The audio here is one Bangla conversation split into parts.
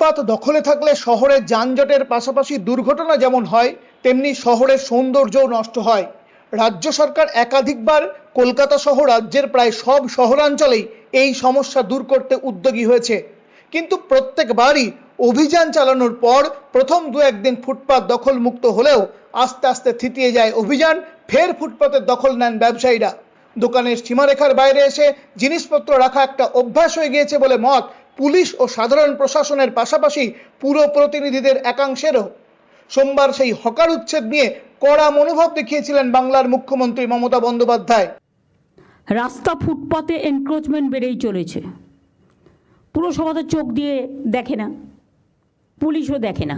ফুটপাত দখলে থাকলে শহরের যানজটের পাশাপাশি দুর্ঘটনা যেমন হয়, তেমনি শহরের সৌন্দর্যও নষ্ট হয়। রাজ্য সরকার একাধিকবার কলকাতা সহ রাজ্যের প্রায় সব শহরাঞ্চলেই এই সমস্যা দূর করতে উদ্যোগী হয়েছে। কিন্তু প্রত্যেকবারই অভিযান চালানোর পর প্রথম দু একদিন ফুটপাত দখল মুক্ত হলেও আস্তে আস্তে থিতিয়ে যায় অভিযান, ফের ফুটপাতের দখল নেন ব্যবসায়ীরা। দোকানের সীমারেখার বাইরে এসে জিনিসপত্র রাখা একটা অভ্যাস হয়ে গিয়েছে বলে মত পুলিশ ও সাধারণ প্রশাসনের পাশাপাশি পুরো প্রতিনিধিদের একাংশেরও। সোমবার সেই হকার উচ্ছেদ নিয়ে কড়া মনোভাব দেখিয়েছিলেন বাংলার মুখ্যমন্ত্রী মমতা বন্দ্যোপাধ্যায়। রাস্তা ফুটপাতে এনক্রোচমেন্ট বেড়েই চলেছে। পুরসভা তো চোখ দিয়ে দেখে না, পুলিশও দেখে না।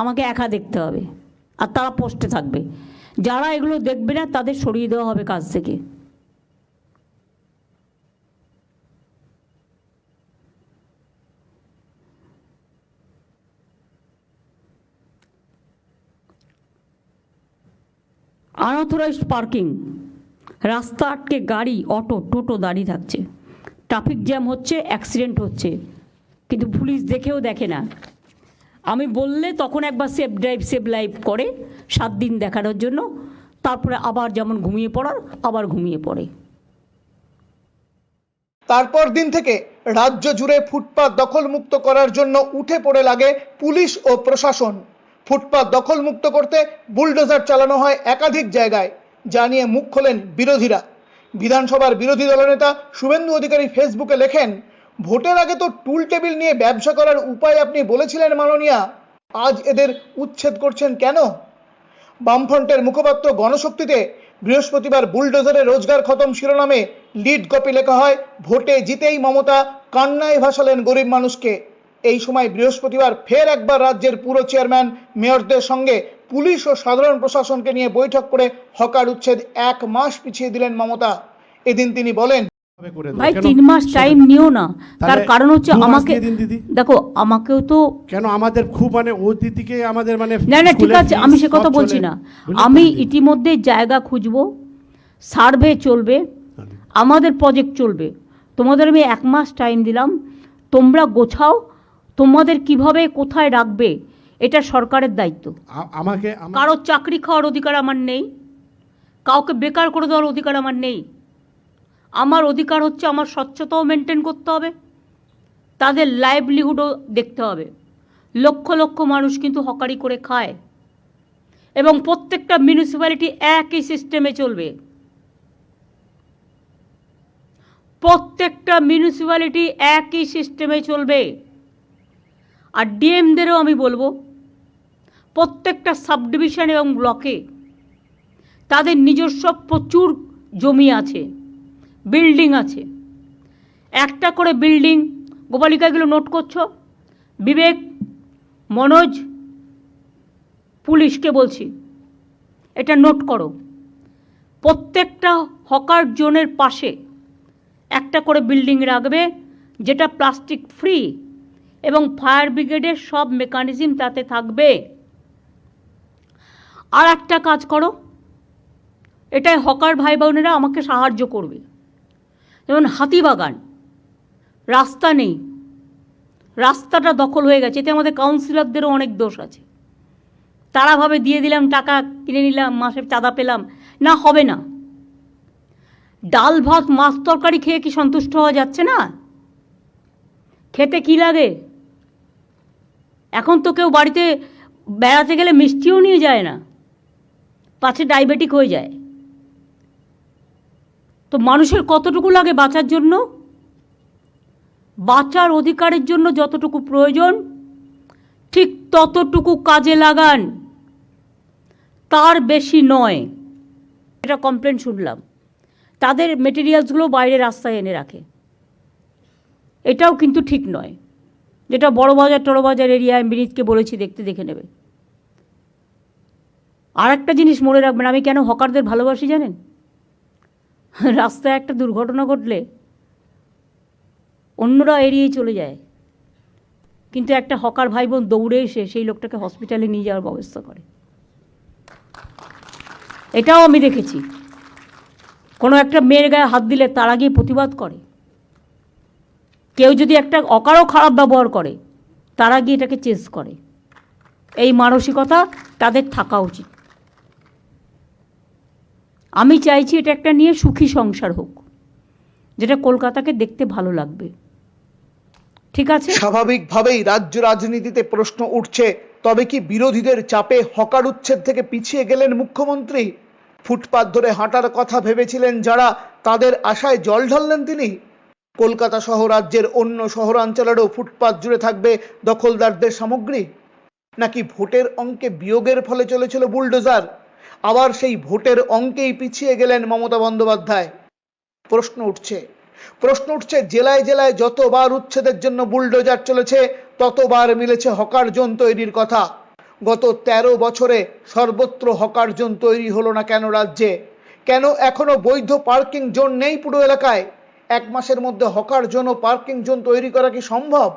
আমাকে একা দেখতে হবে, আর তারা পোস্টে থাকবে। যারা এগুলো দেখবে না, তাদের সরিয়ে দেওয়া হবে কাজ থেকে। Unauthorised parking. রাস্তা আটকে গাড়ি, অটো, টোটো দাঁড়িয়ে থাকছে। ট্রাফিক জ্যাম হচ্ছে, অ্যাক্সিডেন্ট হচ্ছে। কিন্তু পুলিশ দেখেও দেখে না। আমি বললে তখন একবার সেফ ড্রাইভ, সেফ লাইভ করে সাত দিন দেখানোর জন্য। তারপরে আবার যেমন ঘুমিয়ে পড়ার, আবার ঘুমিয়ে পড়ে। তারপর দিন থেকে রাজ্য জুড়ে ফুটপাত দখলমুক্ত করার জন্য উঠে পড়ে লাগে পুলিশ ও প্রশাসন। ফুটপাত দখলমুক্ত করতে বুলডোজার চালানো হয় একাধিক জায়গায়, যা নিয়ে মুখ খোলেন বিরোধীরা। বিধানসভার বিরোধী দলনেতা শুভেন্দু অধিকারী ফেসবুকে লেখেন, ভোটের আগে তো টুল টেবিল নিয়ে ব্যবসা করার উপায় আপনি বলেছিলেন মাননীয়া, আজ এদের উচ্ছেদ করছেন কেন? বামফ্রন্টের মুখপাত্র গণশক্তিতে বৃহস্পতিবার বুলডোজারে রোজগার খতম শিরোনামে লিড কপি লেখা হয়, ভোটে জিতেই মমতা, কান্নায় ভাসালেন গরিব মানুষকে। এই সময় বৃহস্পতিবার ফের একবার রাজ্যের পুরো চেয়ারম্যান মেয়রদের সঙ্গে পুলিশ ও সাধারণ প্রশাসনকে নিয়ে বৈঠক করে হকার উচ্ছেদ এক মাস পিছিয়ে দিলেন মমতা। এদিন তিনি বলেন। ভাই তিন মাস টাইম নিও না। তার কারণ হচ্ছে আমাকে দিদি। দেখো আমাকেও তো কেন আমাদের খুব মানে অতিথিকে আমাদের মানে না না ঠিক আছে আমি সে কথা বলছি না। আমি ইতিমধ্যে জায়গা খুঁজবো সার্ভে চলবে আমাদের প্রজেক্ট চলবে। তোমাদের আমি এক মাস টাইম দিলাম তোমরা গোছাও তোমাদের কীভাবে কোথায় রাখবে এটা সরকারের দায়িত্ব। আমাকে আমা- কারও চাকরি খাওয়ার অধিকার আমার নেই কাউকে বেকার করে দেওয়ার অধিকার আমার নেই। আমার অধিকার হচ্ছে আমার স্বচ্ছতাও মেনটেন করতে হবে তাদের লাইভলিহুডও দেখতে হবে। লক্ষ লক্ষ মানুষ কিন্তু হকারি করে খায়। এবং প্রত্যেকটা মিউনিসিপ্যালিটি একই সিস্টেমে চলবে। প্রত্যেকটা মিউনিসিপ্যালিটি একই সিস্টেমে চলবে। আর ডিএমদেরও আমি বলব, প্রত্যেকটা সাব ডিভিশন এবং ব্লকে তাদের নিজস্ব প্রচুর জমি আছে, বিল্ডিং আছে। একটা করে বিল্ডিং গোপালিকাগুলো নোট করছ? বিবেক, মনোজ, পুলিশকে বলছি, এটা নোট করো। প্রত্যেকটা হকার জোনের পাশে একটা করে বিল্ডিং রাখবে, যেটা প্লাস্টিক ফ্রি। এবং ফায়ার ব্রিগেডের সব মেকানিজম তাতে থাকবে। আর একটা কাজ করো। এটাই হকার ভাই বোনেরা আমাকে সাহায্য করবে। যেমন হাতিবাগান রাস্তা নেই। রাস্তাটা দখল হয়ে গেছে। এতে আমাদের কাউন্সিলরদেরও অনেক দোষ আছে। তারা ভাবে দিয়ে দিলাম, টাকা কিনে নিলাম, মাসে চাঁদা পেলাম। না, হবে না। ডাল, ভাত, মাছ, তরকারি খেয়ে কি সন্তুষ্ট হওয়া যাচ্ছে না? খেতে কি লাগে? এখন তো কেউ বাড়িতে বেড়াতে গেলে মিষ্টিও নিয়ে যায় না। পাছে ডায়াবেটিক হয়ে যায়। তো মানুষের কতটুকু লাগে বাঁচার জন্য? বাঁচার অধিকারের জন্য যতটুকু প্রয়োজন, ঠিক ততটুকু কাজে লাগান। তার বেশি নয়। এটা কমপ্লেন শুনলাম। তাদের মেটেরিয়ালসগুলো বাইরে রাস্তায় এনে রাখে। এটাও কিন্তু ঠিক নয়। যেটা বড় বাজার, টড়ো বাজার এরিয়ায় মিনিটকে বলেছি দেখতে দেখে নেবে। আর একটা জিনিস মনে রাখবেন, আমি কেন হকারদের ভালোবাসি জানেন? রাস্তায় একটা দুর্ঘটনা ঘটলে অন্যরা এড়িয়ে চলে যায়। কিন্তু একটা হকার ভাই বোন দৌড়ে এসে সেই লোকটাকে হসপিটালে নিয়ে যাওয়ার ব্যবস্থা করে। এটাও আমি দেখেছি। কোনো একটা মেয়ের গায়ে হাত দিলে তারা গিয়ে প্রতিবাদ করে। কেউ যদি একটা অকারও খারাপ ব্যবহার করে, তারা গিয়ে এটাকে চেস করে। এই মানসিকতা তাদের থাকা উচিত। আমি চাইছি এটা একটা নিয়ে সুখী সংসার হোক, যেটা কলকাতাকে দেখতে ভালো লাগবে। ঠিক আছে? স্বাভাবিকভাবেই রাজ্য রাজনীতিতে প্রশ্ন উঠছে, তবে কি বিরোধীদের চাপে হকার উচ্ছেদ থেকে পিছিয়ে গেলেন মুখ্যমন্ত্রী? ফুটপাত ধরে হাঁটার কথা ভেবেছিলেন যারা, তাদের আশায় জল ঢাললেন তিনি? কলকাতা সহ রাজ্যের অন্য শহরাঞ্চলেরও ফুটপাত জুড়ে থাকবে দখলদারদের সামগ্রী। নাকি ভোটের অঙ্কে বিয়োগের ফলে চলেছিল বুলডোজার? আবার সেই ভোটের অঙ্কেই পিছিয়ে গেলেন মমতা বন্দ্যোপাধ্যায়। প্রশ্ন উঠছে প্রশ্ন উঠছে, জেলায় জেলায় যতবার উচ্ছেদের জন্য বুলডোজার চলেছে, ততবার মিলেছে হকার জোন তৈরির কথা। গত ১৩ বছরে সর্বত্র হকার জোন তৈরি হলো না কেন রাজ্যে? কেন এখনও বৈধ পার্কিং জোন নেই পুরো এলাকায়? এক মাসের মধ্যে হকার জোন ও পার্কিং জোন তৈরি করা কি সম্ভব?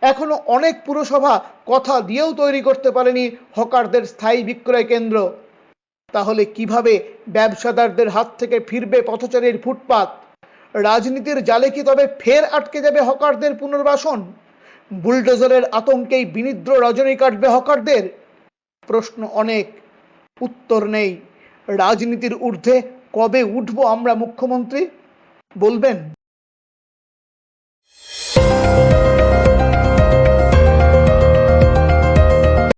এখনও অনেক পুরসভা কথা দিয়েও তৈরি করতে পারেনি হকারদের স্থায়ী বিক্রয় কেন্দ্র। তাহলে কীভাবে ব্যবসাদারদের হাত থেকে ফিরবে পথচারীর ফুটপাত? রাজনীতির জালে কি তবে ফের আটকে যাবে হকারদের পুনর্বাসন? বুলডোজারের আতঙ্কেই বিনিদ্র রজনী কাটবে হকারদের? প্রশ্ন অনেক, উত্তর নেই। রাজনীতির ঊর্ধ্বে কবে উঠবো আমরা মুখ্যমন্ত্রী? বলবেন।